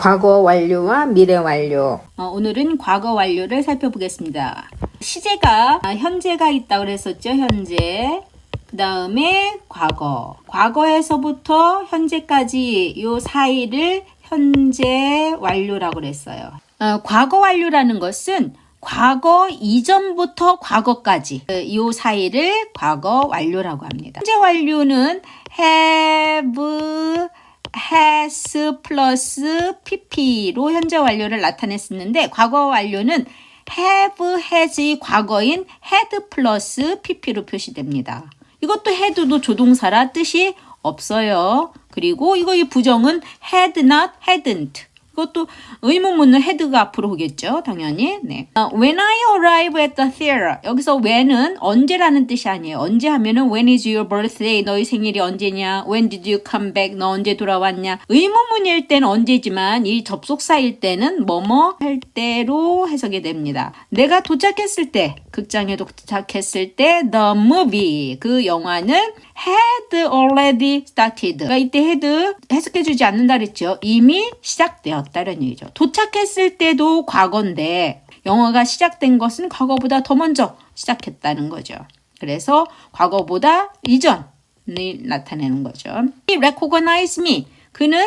과거 완료와 미래 완료. 어, 오늘은 과거 완료를 살펴보겠습니다. 시제가 아, 현재가 있다고 그랬었죠. 현재. 그 다음에 과거. 과거에서부터 현재까지 요 사이를 현재 완료라고 그랬어요. 어, 과거 완료라는 것은 과거 이전부터 과거까지 그, 요 사이를 과거 완료라고 합니다. 현재 완료는 have, has 플러스 pp로 현재 완료를 나타냈었는데 과거 완료는 have, has의 과거인 had 플러스 pp로 표시됩니다. 이것도 had도 조동사라 뜻이 없어요. 그리고 이거의 부정은 had not, hadn't. 이것도 의문문은 had가 앞으로 오겠죠. 당연히. 네. 어, when I arrive at the theater. 여기서 when은 언제라는 뜻이 아니에요. 언제 하면은 when is your birthday? 너희 생일이 언제냐? When did you come back? 너 언제 돌아왔냐? 의문문일 때는 언제지만 이 접속사일 때는 뭐뭐 할 때로 해석이 됩니다. 내가 도착했을 때 극장에 도착했을 때 the movie 그 영화는 had already started. 그러니까 이때 had 해석해주지 않는다 그랬죠. 이미 시작되었다는 얘기죠. 도착했을 때도 과거인데 영화가 시작된 것은 과거보다 더 먼저 시작했다는 거죠. 그래서 과거보다 이전을 나타내는 거죠. He recognized me. 그는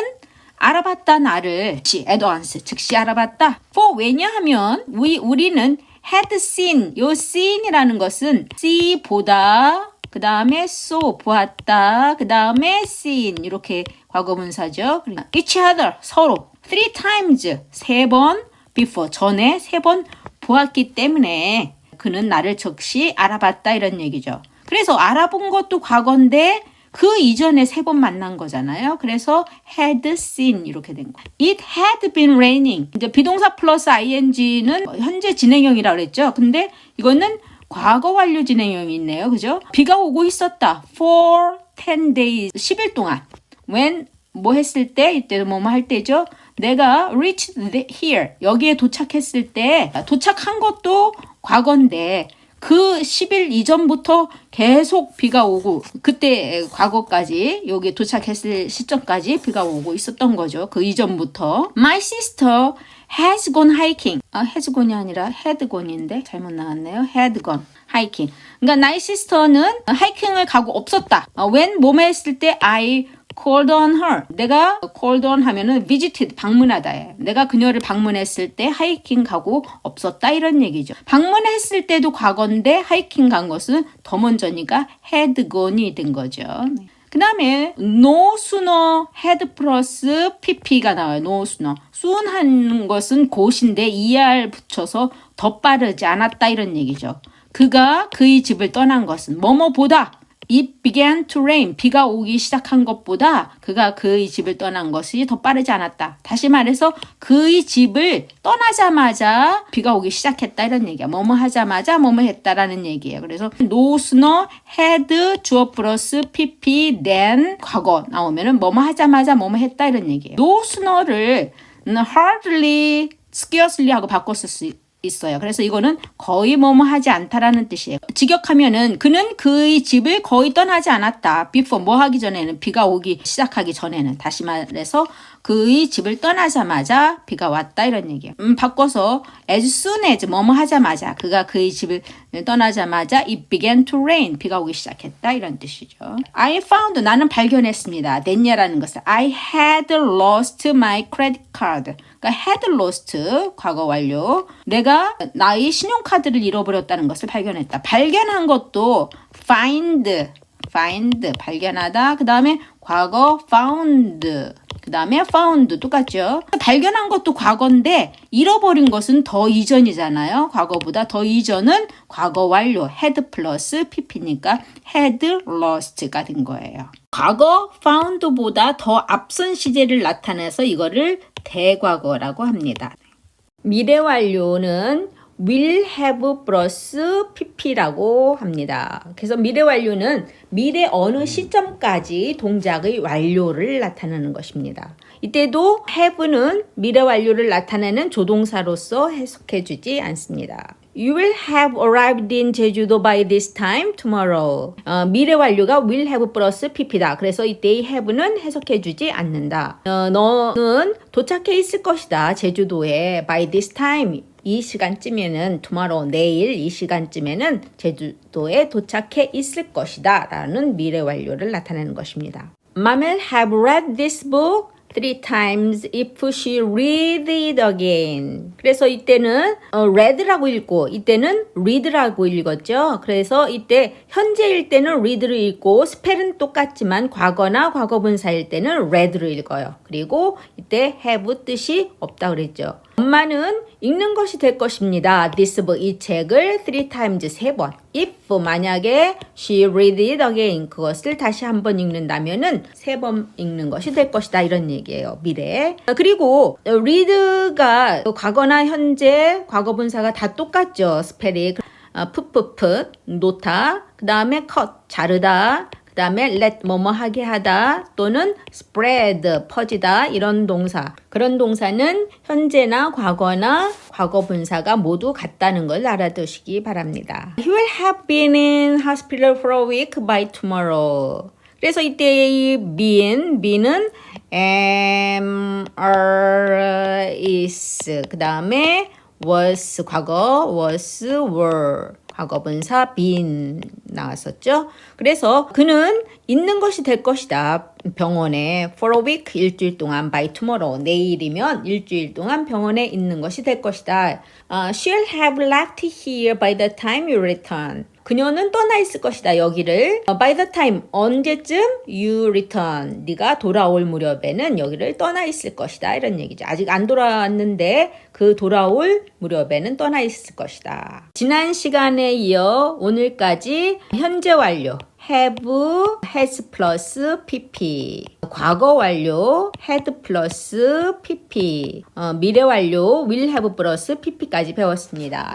알아봤다 나를 즉시 advance 즉시 알아봤다. For 왜냐하면 we 우리는 had seen 요 seen이라는 것은 see보다 그 다음에 so 보았다 그 다음에 seen 이렇게 과거분사죠. each other 서로 three times 세 번 before 전에 세 번 보았기 때문에 그는 나를 즉시 알아봤다 이런 얘기죠. 그래서 알아본 것도 과거인데 그 이전에 세 번 만난 거잖아요. 그래서 had seen 이렇게 된 거. It had been raining. 이제 비동사 플러스 ing는 현재 진행형이라 그랬죠. 근데 이거는 과거 완료 진행형이 있네요. 그죠? 비가 오고 있었다. For 10 days. 10일 동안. When 뭐 했을 때 이때도 뭐뭐 할 때죠. 내가 reached here 여기에 도착했을 때 도착한 것도 과거인데 그 10일 이전부터 계속 비가 오고 그때 과거까지 여기 도착했을 시점까지 비가 오고 있었던 거죠. 그 이전부터 My sister has gone hiking. 아, has gone이 아니라 had gone인데 잘못 나왔네요. had gone hiking. 그러니까 나의 시스터는 하이킹을 가고 없었다. 어, when 뭐뭐 했을 때 I called on her. 내가 called on 하면은 visited 방문하다예요. 내가 그녀를 방문했을 때 하이킹 가고 없었다 이런 얘기죠. 방문했을 때도 과거인데 하이킹 간 것은 더 먼저니까 had gone이 된 거죠. 그 다음에 no sooner had 플러스 pp가 나와요. no sooner. soon 하는 것은 곧인데 er 붙여서 더 빠르지 않았다 이런 얘기죠. 그가 그의 집을 떠난 것은 뭐뭐보다 It began to rain. 비가 오기 시작한 것보다 그가 그의 집을 떠난 것이 더 빠르지 않았다. 다시 말해서 그의 집을 떠나자마자 비가 오기 시작했다 이런 얘기야. 뭐뭐 하자마자 뭐뭐 했다라는 얘기예요. 그래서 no sooner had 주어 플러스 pp then 과거 나오면은 뭐뭐 하자마자 뭐뭐 했다 이런 얘기예요. no sooner를 hardly scarcely 하고 바꿨을 수 있- 있어요. 그래서 이거는 거의 뭐뭐 하지 않다라는 뜻이에요. 직역하면은 그는 그의 집을 거의 떠나지 않았다. before 뭐 하기 전에는 비가 오기 시작하기 전에는 다시 말해서 그의 집을 떠나자마자 비가 왔다 이런 얘기예요. 음, 바꿔서 as soon as 뭐뭐 하자마자 그가 그의 집을 떠나자마자 it began to rain 비가 오기 시작했다 이런 뜻이죠. I found 나는 발견했습니다. 냈냐라는 것은 I had lost my credit card. 그러니까 had lost 과거 완료. 내가 나의 신용카드를 잃어버렸다는 것을 발견했다. 발견한 것도 find, find 발견하다. 그 다음에 과거 found. 그 다음에 found 똑같죠. 발견한 것도 과거인데 잃어버린 것은 더 이전이잖아요. 과거보다 더 이전은 과거 완료 had 플러스 pp니까 had lost가 된 거예요. 과거 found보다 더 앞선 시제를 나타내서 이거를 대과거라고 합니다. 미래 완료는 will have 플러스 pp라고 합니다. 그래서 미래 완료는 미래 어느 시점까지 동작의 완료를 나타내는 것입니다. 이때도 have는 미래 완료를 나타내는 조동사로서 해석해 주지 않습니다. You will have arrived in 제주도 by this time tomorrow. 어, 미래 완료가 will have 플러스 pp다. 그래서 이때 이 have는 해석해주지 않는다. 어, 너는 도착해 있을 것이다. 제주도에 by this time. 이 시간쯤에는 tomorrow 내일 이 시간쯤에는 제주도에 도착해 있을 것이다 라는 미래 완료를 나타내는 것입니다. Will have read this book three times if she read it again. 그래서 이때는 어, read라고 읽고 이때는 read라고 읽었죠. 그래서 이때 현재일 때는 read를 읽고 스펠은 똑같지만 과거나 과거분사일 때는 read를 읽어요. 그리고 이때 have 뜻이 없다 그랬죠. 엄마는 읽는 것이 될 것입니다. This book, 이 책을 three times, 세 번. If 만약에 she read it again, 그것을 다시 한 번 읽는다면은 세 번 읽는 것이 될 것이다. 이런 얘기예요. 미래. 그리고 read가 과거나 현재, 과거 분사가 다 똑같죠. 스펠이. 어, 풋풋풋, 놓다. 그 다음에 cut, 자르다. 그 다음에 let 뭐뭐 하게 하다 또는 spread 퍼지다 이런 동사 그런 동사는 현재나 과거나 과거 분사가 모두 같다는 걸 알아두시기 바랍니다. He will have been in hospital for a week by tomorrow. 그래서 이때 이 been, be는 am, are, is 그 다음에 was 과거, was, were 과거분사 been 나왔었죠. 그래서 그는 있는 것이 될 것이다. 병원에 for a week 일주일 동안 by tomorrow 내일이면 일주일 동안 병원에 있는 것이 될 것이다. 어, she'll have left here by the time you return. 그녀는 떠나 있을 것이다. 여기를 어, by the time 언제쯤 you return 네가 돌아올 무렵에는 여기를 떠나 있을 것이다. 이런 얘기죠. 아직 안 돌아왔는데 그 돌아올 무렵에는 떠나 있을 것이다. 지난 시간에 이어 오늘까지 현재 완료 have, has 플러스 pp. 과거 완료 had 플러스 pp. 어, 미래 완료 will have 플러스 pp까지 배웠습니다.